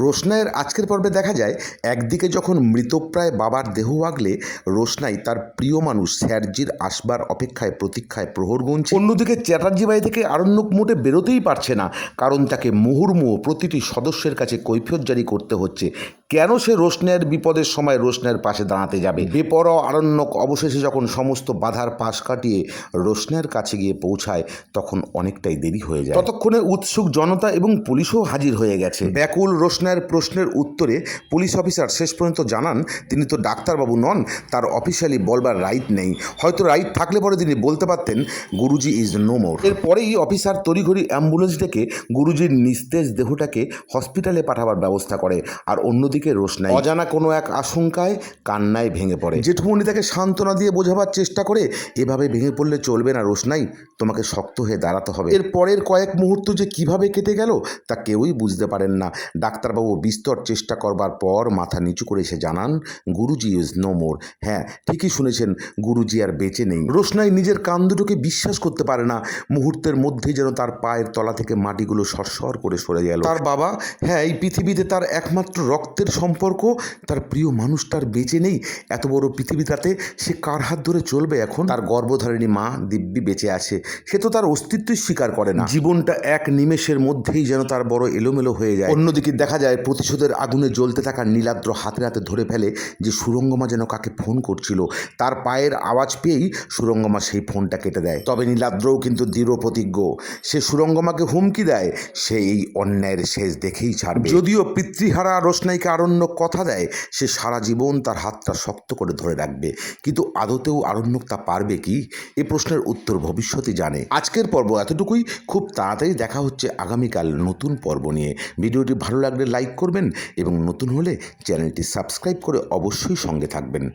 রোশনাইয়ের আজকের পর্বে দেখা যায়, একদিকে যখন মৃতপ্রায় বাবার দেহ আগলে, রোশনাই তার প্রিয় মানুষ স্যারজির আসবার অপেক্ষায় প্রতীক্ষায় প্রহর গুনছে। অন্যদিকে চ্যাটার্জি বাড়ি থেকে আরণ্যক মোটে বেরোতেই পারছে না, কারণ তাকে মুহুর্মুহ প্রতিটি সদস্যের কাছে কৈফিয়ত জারি করতে হচ্ছে। কেন সে রোশনের বিপদের সময় রোশনের পাশে দাঁড়াতে যাবে? বেপরোয়া আরণ্যক অবশেষে যখন সমস্ত বাধার পাশ কাটিয়ে রোশনাইয়ের কাছে গিয়ে পৌঁছায়, তখন অনেকটাই দেরি হয়ে যায়। ততক্ষণে উৎসুক জনতা এবং পুলিশও হাজির হয়ে গেছে। ব্যাকুল রোশনের প্রশ্নের উত্তরে পুলিশ অফিসার শেষ পর্যন্ত জানান, তিনি তো ডাক্তারবাবু নন, তার অফিসিয়ালি বলবার রাইট নেই। হয়তো রাইট থাকলে পরে তিনি বলতে পারতেন, গুরুজি ইজ নো মোর। এরপরেই অফিসার তড়িঘড়ি অ্যাম্বুলেন্স ডেকে গুরুজির নিস্তেজ দেহটাকে হসপিটালে পাঠাবার ব্যবস্থা করে। আর অন্যদিকে রোশনাই অজানা কোনো এক আশঙ্কায় কান্নায় ভেঙে পড়ে। জেঠুমণি তাকে সান্ত্বনা দিয়ে বোঝাবার চেষ্টা করে এভাবে ভেঙে পড়লে চলবে না রোশনাই তোমাকে শক্ত হয়ে দাঁড়াতে হবে। এর পরের কয়েক মুহূর্ত যে কীভাবে কেটে গেল তা কেউই বুঝতে পারেন না। ডাক্তারবাবু বিস্তর চেষ্টা করবার পর মাথা নিচু করে এসে জানান গুরুজি ইজ নো মোর। হ্যাঁ ঠিকই শুনেছেন গুরুজি আর বেঁচে নেই। রোশনাই নিজের কান দুটোকে বিশ্বাস করতে পারে না। মুহূর্তের মধ্যেই যেন তার পায়ের তলা থেকে মাটিগুলো সরসর করে সরে গেল। তার বাবা হ্যাঁ এই পৃথিবীতে তার একমাত্র রক্তের সম্পর্ক, তার প্রিয় মানুষটার বেঁচে নেই। এত বড় পৃথিবীটাতে সে কার হাত ধরে চলবে এখন? তার গর্ভধারিণী মা দিব্যি বেঁচে আছে। সে তো তার অস্তিত্বই স্বীকার করে না। জীবনটা এক নিমেষের মধ্যেই যেন তার বড় এলোমেলো হয়ে যায়। অন্যদিকে দেখা যায়, প্রতিশোধের আগুনে জ্বলতে থাকা নীলাদ্র হাতে হাতে ধরে ফেলে যে সুরঙ্গমা যেন কাকে ফোন করছিল। তার পায়ের আওয়াজ পেয়েই সুরঙ্গমা সেই ফোনটা কেটে দেয়। তবে নীলাদ্রও কিন্তু দৃঢ় প্রতিজ্ঞ। সে সুরঙ্গমাকে হুমকি দেয়। সে এই অন্যায়ের শেষ দেখেই ছাড়বে। যদিও পিতৃহারা রোশনাইকে আরণ্য কথা দেয়, সে সারা জীবন তার হাতটা শক্ত করে ধরে রাখবে। কিন্তু আদতেও আরণ্যক তা পারবে কি? এ প্রশ্নের উত্তর ভবিষ্যতে জানে। আজকের পর্ব এতটুকুই। খুব তাড়াতাড়ি দেখা হচ্ছে আগামীকাল নতুন পর্ব নিয়ে। ভিডিওটি ভালো লাগলে লাইক করবেন এবং নতুন হলে চ্যানেলটি সাবস্ক্রাইব করে অবশ্যই সঙ্গে থাকবেন।